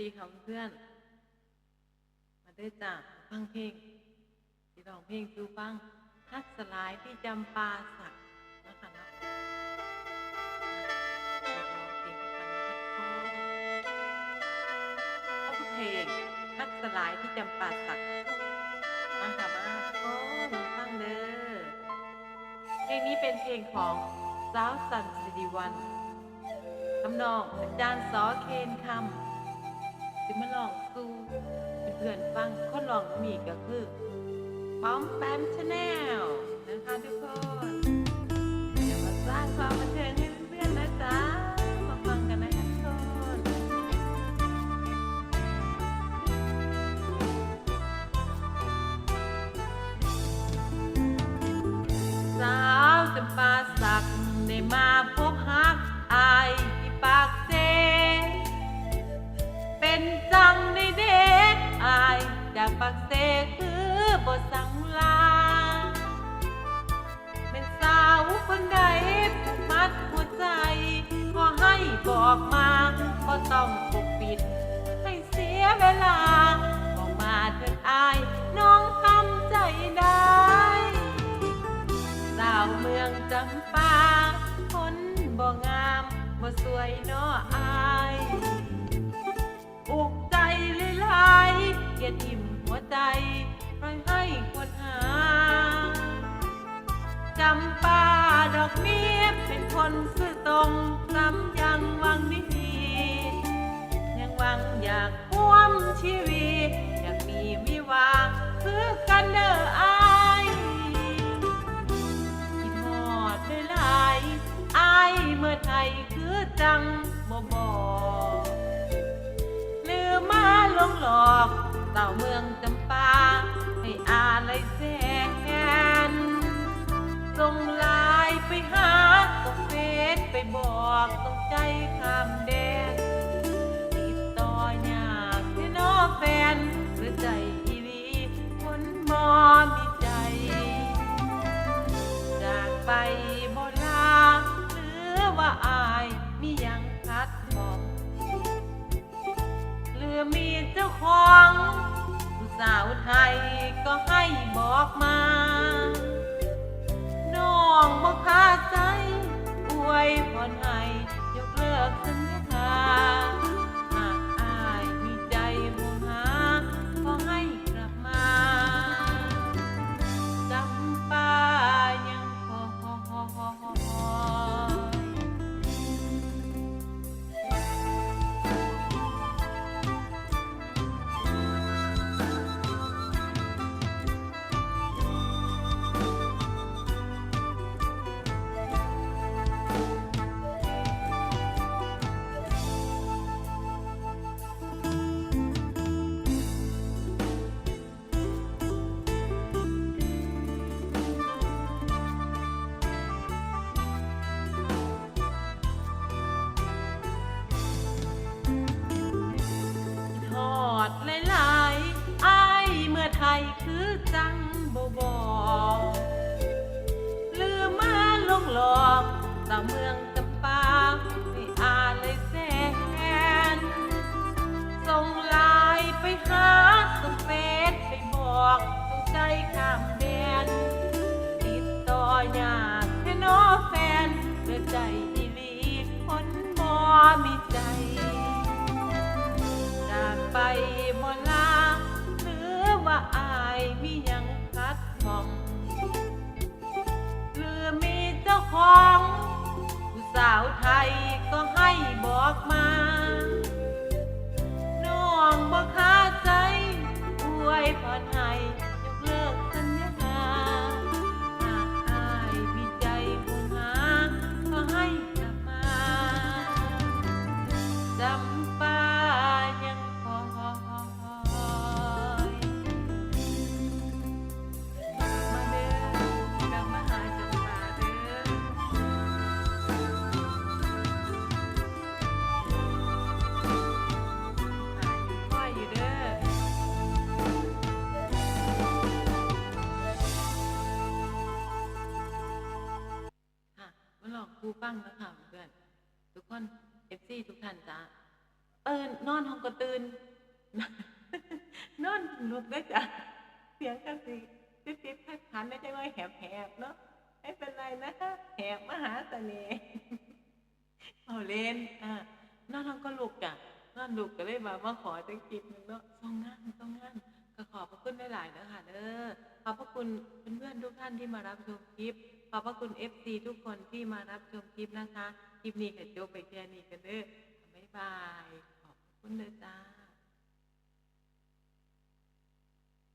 ดีค่ะเพื่อน มาได้จากฟังเพลงที่ร้องเพลงสู่ฟังทักสลายที่จำปาสักนะคะเนะร้อเพลงให้ฟังนะคะทุกคนเอาเพลงทักสลายที่จำปาสักมาค่ะมาโอ้มาฟังเด้อเพลงนี้เป็นเพลงของสาวสันสิริวัลทำนองอาจารย์สอเคนคำ สิมาลองสู่เพื่อนๆฟังคนลองมีก็คือป้อมแปมชาแนลนะคะทุกคนเดี๋ยวมาสร้างความบันเทิง ปากเสคือบทสังลา เป็นสาวคนใดผูกมัดหัวใจ ขอให้บอกมาก็ต้องปกปิด ให้เสียเวลาบอกมาเถิดอาย น้องทำใจได้ สาวเมืองจำปาคนบ่งามบ่สวยนาะอายอกใจลลายๆเกลียดทิ่ม หัวใจปล่อยให้คนหาจำปาดอกเมียเป็นคนซื่อตรงซ้ำยังหวังดี ยังหวังอยากร่วมชีวิต อยากมีวิวาคือกันเด้ออายคิดฮอดได้หลายอายเมื่อไทยคือจังบ่บอกลืมมาหลงหลอก เต่าเมืองจำปาให้อาลัยแสนส่งไลายไปหาส่งเฟซไปบอกส่งใจข้ามแดนติดต่อยากแค่นอแฟนหรือใจอีหลีคนมอมีใจ จากไปบ่ลาหรือว่าอายมียังคัดบอก อมีเจ้าของ ผู้สาวไทยก็ให้บอกมา มีหยังคัดหมองหรือมีเจ้าของ ผู้สาวไทยก็ให้บอกมา องครูฟังนะค่ะเพื่อน ทุกคนเอฟซีทุกท่านจ้าเอตื่นนอนห้องก็ตื่นนอนลุกได้จ้ะเสียงกันสิติดติดขัดขันได้จังเลยแหบแหบๆเนาะไม่เป็นไรนะคะแหบมหาเสน่ห์เอาเล่นอ่านอนห้องก็ลุกจ้ะนอนลุกก็เลยมามาขอจังกิบหนึงเนาะส่งงานส่งงานก็ขอบพระคุณหลายๆนะคะเด้อขอบพระคุณเพื่อนๆทุกท่านที่มารับชมคลิป ขอบพระคุณเอฟซีทุกคนที่มารับชมคลิปนะคะ คลิปนี้ก็จบไปแค่นี้กันเด้อบ๊ายบาย ขอบคุณเลยจ้า